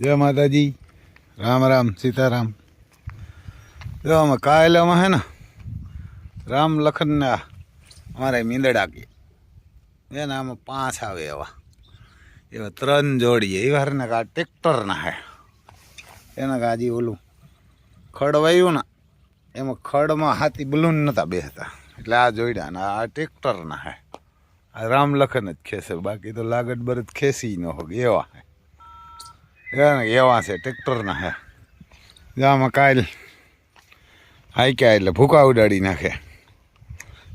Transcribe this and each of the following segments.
જય માતાજી. રામ રામ, સીતારામ. જો અમે કાયલામાં હે ને, રામ લખનના અમારે મીંદડા કે. એના આમાં પાંચ આવે એવા. એવા ત્રણ જોડીએ. એ ને આ ટ્રેક્ટરના હે. એના કાજી ઓલું ખડ વાયું ને, એમાં ખડમાં હાથી બલૂન નહોતા બેસતા. એટલે આ જોડ્યા ને આ ટ્રેક્ટરના હે. આ રામ લખન જ ખેસે. બાકી તો લાગત બરત ખેસી ન હોય એવા હે. એવા છે ટ્રેક્ટરના હે જામાં કાલ હાઈક્યા એટલે ભૂકા ઉડાડી નાખે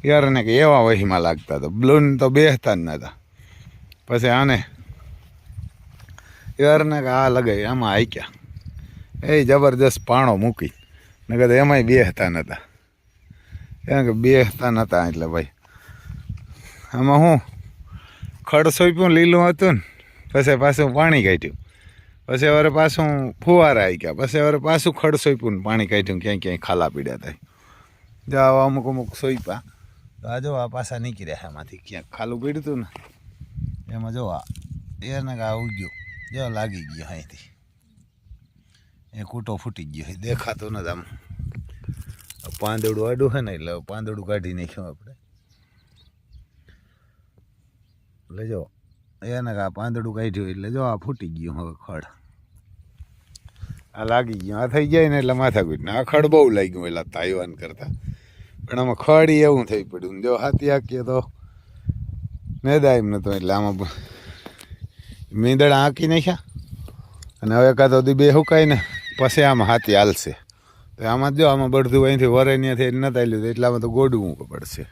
યાર ને કે એવા વહીમાં લાગતા હતા બ્લૂન તો બેસતા જ નહોતા પછી આને યારને કે આ લગાવી આમાં હાઈક્યા એ જબરજસ્ત પાણો મૂકી ને તો એમાંય બેસતા નહોતા એમ કે બેસતા નહોતા એટલે ભાઈ આમાં હું ખડ સોંપ્યું લીલું હતું ને પછી પાછું પાણી કાઢ્યું પછી હવે પાછું ફુવારા આવી ગયા પછી હવે પાછું ખડ સોંપ્યું પાણી કાઢ્યું, ક્યાંય ક્યાંય ખાલા પીડ્યા થાય. જો અમુક અમુક સોંપ્યા તો આ જો આ પાછા નીકળ્યા એમાંથી ક્યાંક ખાલું પીડ્યું હતું ને. એમાં જો આ, એને આ ઉગ્યો જો લાગી ગયો અહીંથી. એ કૂટો ફૂટી ગયો દેખાતો નથી આમ. પાંદડું આડું છે ને એટલે પાંદડું કાઢી નાખ્યું આપણે. એટલે જો, એને કા પાંદડું કાઢ્યું એટલે જો આ ફૂટી ગયું હવે ખડ. આ લાગી ગયું. આ થઈ જાય ને એટલે માથાકૂટ ને આ ખડ બહુ લાગ્યું પેલા તાઈવાન કરતા. પણ આમાં ખડ એવું થઈ પડ્યું જો હાથી આંકીએ તો મેદા એમ નતો એટલે આમાં મીંદડ હાંકી નાખ્યા. અને હવે કાં તો બે હુકાય ને, પછી આમાં હાથી હાલશે. તો આમાં જો આમાં બળધું અહીંથી વરે ત્યાંથી નતા લીધું એટલામાં તો ગોડવું પડશે.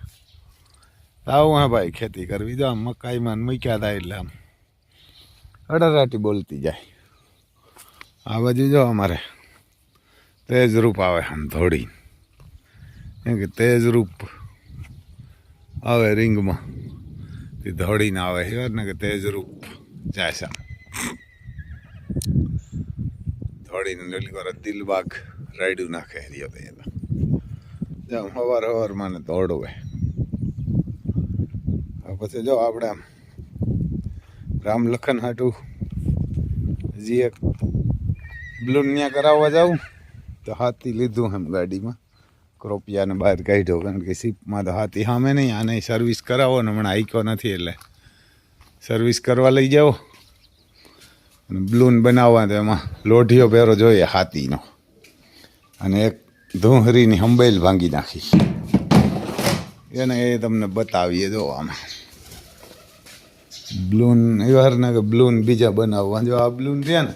આવું હા ભાઈ ખેતી કરવી. જો આમ મકાઈમાં મૂક્યા હતા એટલે આમ અડરાટી બોલતી જાય. આ બાજુ જો અમારે તેજ રૂપ આવે આમ ધોડી એમ કે તેજ રૂપ આવે રિંગમાં. તે ધોડીને આવે હેર ને કે તેજ રૂપ જાય છે. ધોળીને ડલી વાર દિલબાગ રાયડું નાખે રહ્યો તે જો હવાર હવારમાં ને દોડવે પછી જો આપણે આમ રામ લખન હાટું હજી એક બ્લુનિયા કરાવવા જાઉં. તો હાથી લીધું એમ ગાડીમાં. ક્રોપિયાને બહાર કાઢ્યો. કારણ કે સીપમાં તો હાથી સામે નહીં, આને સર્વિસ કરાવો ને હમણાં આઈકો નથી એટલે. સર્વિસ કરવા લઈ જાઓ. અને બ્લૂન બનાવવા તો એમાં લોઢિયો પહેરો જોઈએ હાથીનો. અને એક ધૂંહરીની હંબેલ ભાંગી નાખી. એને એ તમને બતાવીએ, જો આમાં. બ્લૂન એવા ને કે બ્લૂન બીજા બનાવવા. જો આ બ્લૂન છે ને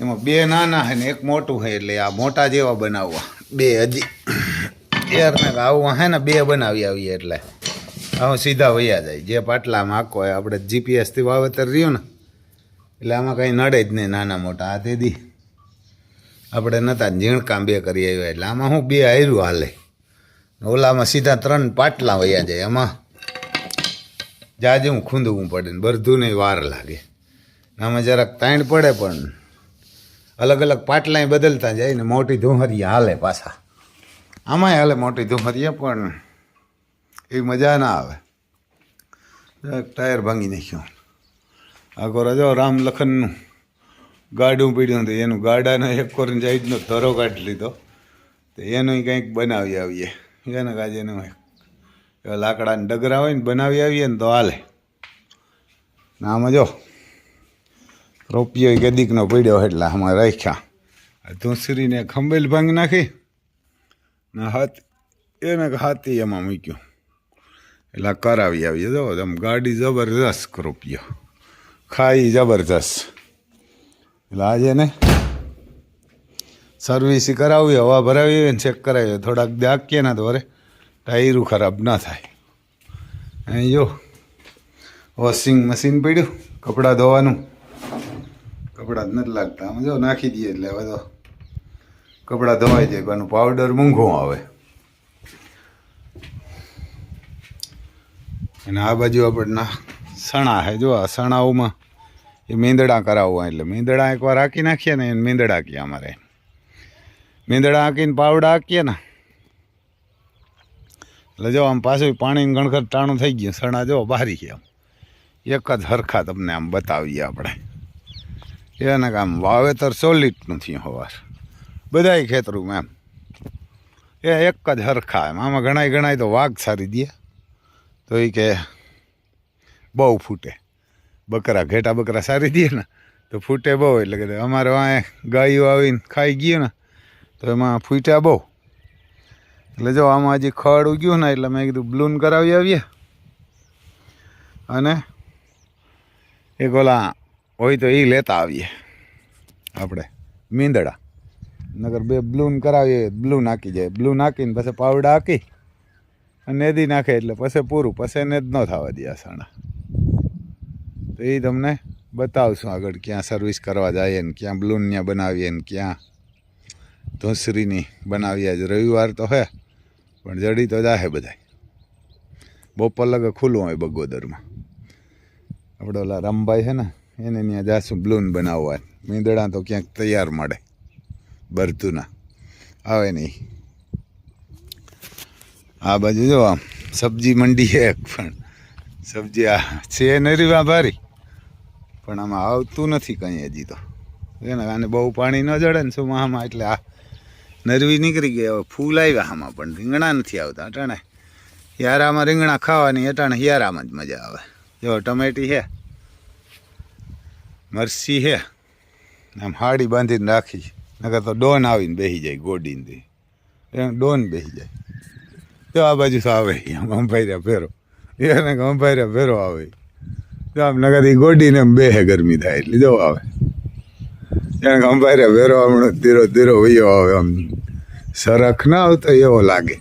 એમાં બે નાના છે ને એક મોટું છે એટલે આ મોટા જેવા બનાવવા. બે હજી. યાર ને આવું હે ને બે બનાવી આવીએ એટલે. આવું સીધા વયા જાય. જે પાટલામાં આખો હોય, આપણે જીપીએસથી વાવેતર રહ્યું ને, એટલે આમાં કંઈ નડે જ નહીં નાના મોટા આ તેદી આપણે નહોતા ઝીણકામ બે કરી આવ્યા એટલે આમાં હું બે હાર્યું હાલે. ઓલામાં સીધા ત્રણ પાટલા વયા જાય. એમાં જાજું ખૂંદવું પડે ને બધું નહીં વાર લાગે. આમાં જરાક તાણ પડે પણ અલગ અલગ પાટલાય બદલતા જાય ને મોટી ધુમરિયા હાલે પાછા. આમાંય હાલે મોટી ધુમરિયા પણ એ મજા ના આવે. ટાયર ભાંગી નાખ્યું. આગો રજો રામ લખનનું ગાડું પીડ્યું હતું. એનું ગાડાનો એક કોરીને સાઈડનો ધરો કાઢી લીધો. તો એનું કંઈક બનાવી આવીએ. એને કાજે એવા લાકડાના ડગરા હોય ને બનાવી આવીએ ને તો હાલે. ને આમાં જો. રોપિયો ગદીકનો પડ્યો એટલે આમાં રાખ્યા. ધૂસરીને ખંભેલ ભાંગ નાખી ને હાથ એને હાથી એમાં મૂક્યું. એટલે કરાવી આવીએ જો, આમ ગાડી જબરજસ્ત રોપિયો. ખાઈ જબરજસ્ત. એટલે આજે ને સર્વિસ કરાવી, હવા ભરાવી હોય ને ચેક કરાવી થોડાક દાખીએ ને તો વરે ટાયરું ખરાબ ના થાય. અહીં જો વોશિંગ મશીન પડ્યું, કપડાં ધોવાનું. કપડાં જ નથી લાગતા. આમ જો નાખી દઈએ એટલે હવે તો કપડાં ધોવાઈ જાય, પણ પાવડર મૂંઘું આવે. અને આ બાજુ આપણના સણા છે. જો આ સણાઓમાં એ મીંદડા કરાવવા એટલે મીંદડા એકવાર હાંકી નાખીએ ને એને મેંદડા હાંકીએ અમારે. મીંદડા હાંકીને પાવડા હાંકીએ ને. એટલે જો આમ પાછું પાણીનું ગણખર ટાણું થઈ ગયું. સણા જો બારી ગયા એક જ હરખા તમને આમ બતાવીએ આપણે. એના કામ વાવેતર સોલિડનું થયું હવાર બધાય ખેતરું એમ. એ એક જ હરખા એમ. આમાં ઘણાય ઘણાય તો વાઘ સારી દે. તો એ કે બહુ ફૂટે. બકરા ઘેટા બકરા સારી દે ને, તો ફૂટે બહુ. એટલે કે અમારે વાંએ ગાયો આવીને ખાઈ ગયું ને, તો એમાં ફૂટ્યા બહુ. એટલે જો આમાં હજી ખડ ઉગ્યું ને, એટલે મેં કીધું બ્લૂન કરાવી આવીએ. અને એક ઓલા હોય તો એ લેતા આવીએ. આપણે. મીંદડા. નગર બે બ્લૂન કરાવીએ બ્લુ નાખી જાય. બ્લુ નાખીને પછી પાવડા હાકી અને નેદી નાખે એટલે પછી પૂરું. પછી ને જ ન થવા દે આસાણા તો એ તમને બતાવશું આગળ ક્યાં સર્વિસ કરવા જઈએ ને ક્યાં બ્લૂન ત્યાં બનાવીએ ને ક્યાં ધોસરીની બનાવીએ. આજ રવિવાર તો હે, પણ જડી તો જાહે બધાય. બપોર લગે ખુલ્લું હોય બગોદરમાં. આપણે ઓલા રામભાઈ છે ને એને ત્યાં જાશું બ્લૂન બનાવવા. મીંદડા તો ક્યાંક તૈયાર મળે. બરતુના. આવે નહીં. આ બાજુ જો આમ સબ્જી મંડી છે પણ. સબ્જી આ છે નરીવા ભારી પણ આમાં આવતું નથી કંઈ હજી તો. એને આને બહુ પાણી ન જડે ને સુમાહામાં એટલે આ નરવી નીકળી ગઈ. હવે ફૂલ આવ્યા આમાં પણ. રીંગણા નથી આવતા, અટાણે. હિયારામાં રીંગણા ખાવાની, અટાણે હિયારામાં જ મજા આવે. જો ટમેટી છે. મરસી હે. આમ હાડી બાંધીને રાખી. નકર તો ડોન આવીને બેસી જાય ગોડીને ડોન બેસી જાય. તો આ બાજુ તો આવે આમ અંભાર્યા ફેરો એને અંભાર્યા ફેરો આવે. તો આમ નગર એ ગોડીને બેહે ગરમી થાય એટલે જો આવે. એને અંભાર્યા ફેરો હમણાં ધીરો ધીરો વયો આવે આમ. સરખ ના આવતો એવો લાગે.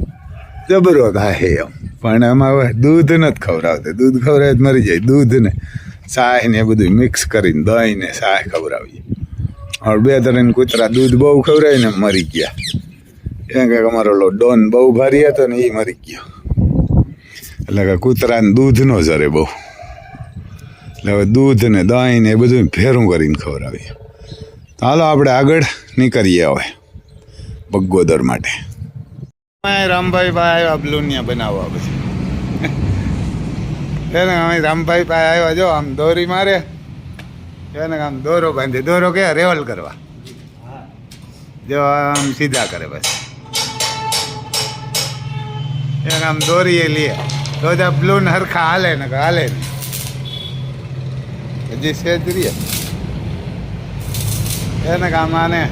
જબરો થાય એમ. પણ એમાં હવે દૂધ નથી ખવડાવતા. દૂધ ખવડાવે મરી જાય. દૂધ ને સાય ને બધું મિક્સ કરીને દહીં ને સાય ખવડાવીએ. હવે બે ત્રણ કૂતરા દૂધ બહુ ખવડાવીને મરી ગયા. એમ કે અમારો લો ડોન બહુ ભારી હતો ને એ મરી ગયો. એટલે કે કૂતરાને દૂધ નો જરે બહુ. એટલે હવે દૂધ ને દહીં ને એ બધું ફેરું કરીને ખવડાવીએ. તો હાલો આપણે આગળ નીકળીએ હવે બગોદર માટે. રામભાઈ, ભાઈ આવ્યા બ્લુનિયા બનાવવા પછી એને અમે રામભાઈ પાસે આવ્યા, જો, આમ દોરી મારે. એને આમ દોરો બાંધે. દોરો કે, રેવલ કરવા. જો, આમ સીધા કરે બસ. એને આમ દોરીએ લે. તો જ બ્લૂન હરખા હાલે ને હાલે નહીં હજી સેજ રીએ. એને કામ આને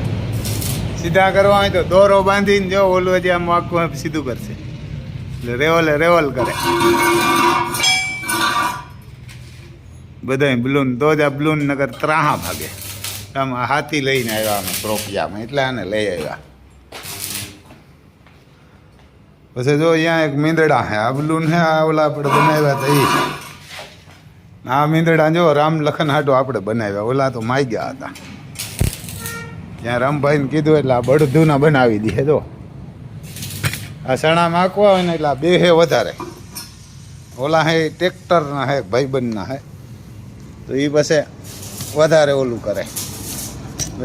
સીધા કરવા હોય તો દોરો બાંધીને જો ઓલું હજી આમ આખું સીધું કરશે. એટલે રેવલે, રેવલ કરે. બધાય બ્લૂન તો બ્લૂન નગર ત્રાહા ભાગે. આમ હાથી લઈને આવ્યા અમે પ્રોપિયામાં, એટલે આને લઈ આવ્યા. પછી જો અહીંયા એક મીંદડા હે આ બ્લૂન હે આ ઓલા આપણે બનાવ્યા હતા એ આ મીંદડા જો રામ લખન હાટો આપણે બનાવ્યા, ઓલા તો માઈ ગયા હતા. ત્યાં રામભાઈને કીધું, એટલે આ બળદુના બનાવી દે, જો. આ સણા માકવા હોય ને એટલે આ બે હે વધારે. ઓલા હે ટ્રેક્ટરના હે, ભાઈબંધના હે. તો એ પાસે વધારે ઓલું કરે.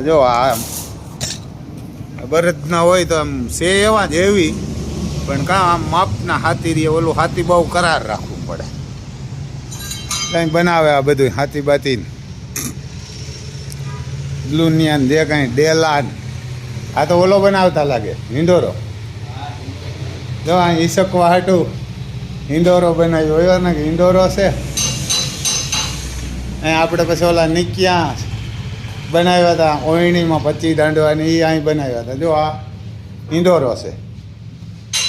જો આ બળદના હોય તો આમ સે એવા જ એવી, પણ કાં આમ માપના હાથી રે ઓલું હાથી બહુ કરાર રાખવું પડે. કંઈક બનાવે આ બધું હાથી બાતી લુનિયાન જે કાંઈ ડેલાન. આ તો ઓલો બનાવતા લાગે, હિંડોરો. જો આ ઈસકવા હાટું હિંડોરો બનાવ્યો ને કે હિંડોરો છે. આપણે પછી ઓલા નિક્યા બનાવ્યા હતા, ઓયણીમાં પચી દાંડવાની એ અહીં બનાવ્યા હતા. જો આ હિંડોરો છે.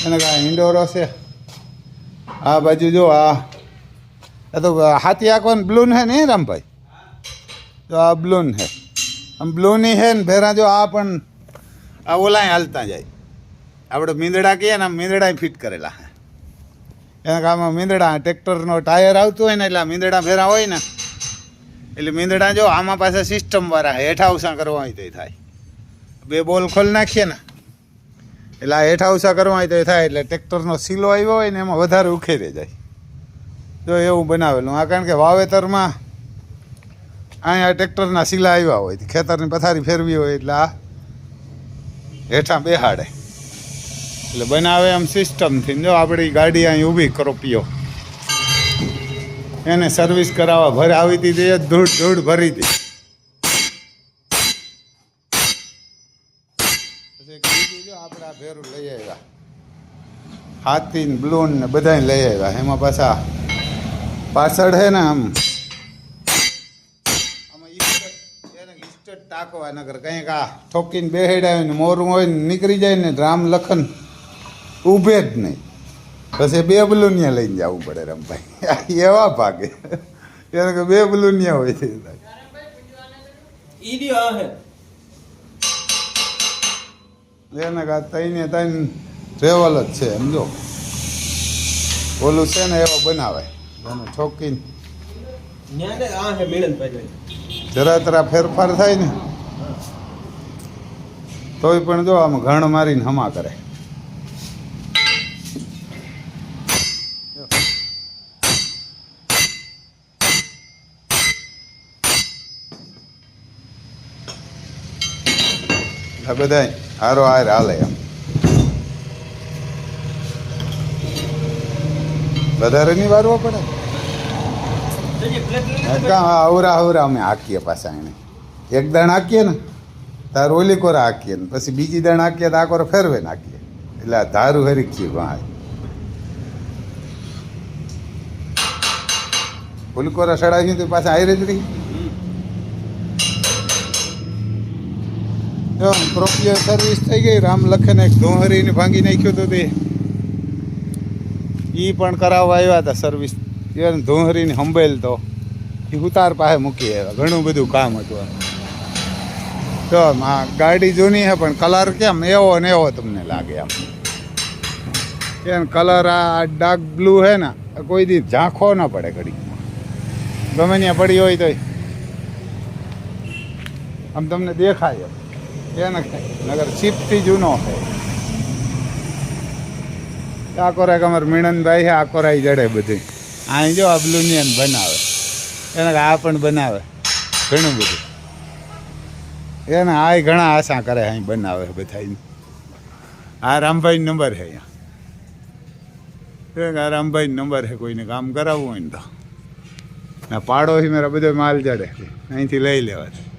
એને આ હિંડોરો છે? આ બાજુ જો આ આ તો હાથી આંકવાનું બ્લૂન હે ને રામભાઈ? તો આ બ્લૂન હે આમ બ્લૂની હે ને, ભેરા જો આ પણ, આ ઓલાય હાલતા જાય. આપણે મીંદડા કહીએ ને, આમ મીંદડા ફિટ કરેલા એના કામમાં મીંદડા ટ્રેક્ટરનો ટાયર આવતું હોય ને, એટલે મીંદડા ભેરા હોય ને એટલે મીંદડા જો આમાં પાસે સિસ્ટમવાળા હેઠા ઉષા કરવા તે થાય. બે બોલ ખોલ નાખીએ ને. એટલે આ હેઠા ઉષા કરવા તો થાય, એટલે ટ્રેક્ટરનો સીલો આવ્યો હોય ને એમાં વધારે ઉખેરે જાય. જો એવું બનાવેલું. આ કારણ કે વાવેતરમાં અહીંયા ટ્રેક્ટરના સીલા આવ્યા હોય ખેતરની પથારી ફેરવી હોય એટલે આ હેઠા બેહાડે. એટલે બનાવે એમ સિસ્ટમથી જો આપણી ગાડી અહીં ઊભી, ક્રોપિયો. એને સર્વિસ કરાવવા ભર આવી દીધી એ ધૂળ ધૂળ ભરી હતી. આપણે આ ભેરું લઈ આવ્યા. હાથી ને બ્લૂન ને બધા લઈ આવ્યા. એમાં પાછા પાછળ હે ને આમ ટાંકવા નગર. કંઈક આ ઠોકીને બેહેડાવીને મોરું હોય ને નીકળી જાય ને રામ લખન ઊભે જ નહીં. પછી બે બલુનિયા લઈને જવું પડે રમભાઈ. એવા ભાગે. એને કે બે બલુનિયા હોય છે. એને કા તઈને તઈને ટ્રેવલ જ છે સમજો. ઓલું છે ને એવા બનાવે. એને ઠોકીને જરા તરા ફેરફાર થાય ને તોય પણ જો આમ ઘણ મારીને હમા કરે. આ બધા હારો હાર હાલે એમ. વધારે નહીં વારવો પડે? અવરા અવરા અમે હાકીએ પાછા એને. એક દાણ હાકીએ ને, તાર ઓલી કોર હાકીએ ને, પછી બીજી દાણ હાકીએ તો આ કોરા ફેરવે નાખીએ એટલે આ ધારું હરીકીએ વાહ ઓલી સડાવી તો પાછા આવી જ રહી. પ્રોપિયર સર્વિસ થઈ ગઈ. રામ લખેને એક ધોહરીને ભાંગી નાખ્યું હતું તે. એ પણ કરાવવા આવ્યા હતા સર્વિસ એને ધોહરીને હંબેલ તો. એ ઉતાર પાસે મૂકી આવ્યા. ઘણું બધું કામ હતું તો ગાડી જૂની છે, પણ કલર કેમ? એવો ને એવો તમને લાગે આમ એમ કલર આ ડાર્ક બ્લુ હે ને, કોઈ દી ઝાંખો ના પડે ઘડી ગમે ત્યાં પડી હોય તોય. આમ તમને દેખાય નગર ચીપથી જૂનો છે કોરાક મીણનભાઈ છે આ કોરાઈ જડે બધી અહીં જો આ બ્લુનિયન બનાવે એને આ પણ બનાવે ઘણું બધું એને આ ઘણા આશા કરે અહીં બનાવે બધા આ રામભાઈ નંબર છે અહીંયા રામભાઈ નંબર છે કોઈને કામ કરાવવું હોય ને તો પાડોશી મારા બધો માલ જડે અહીંથી લઈ લેવા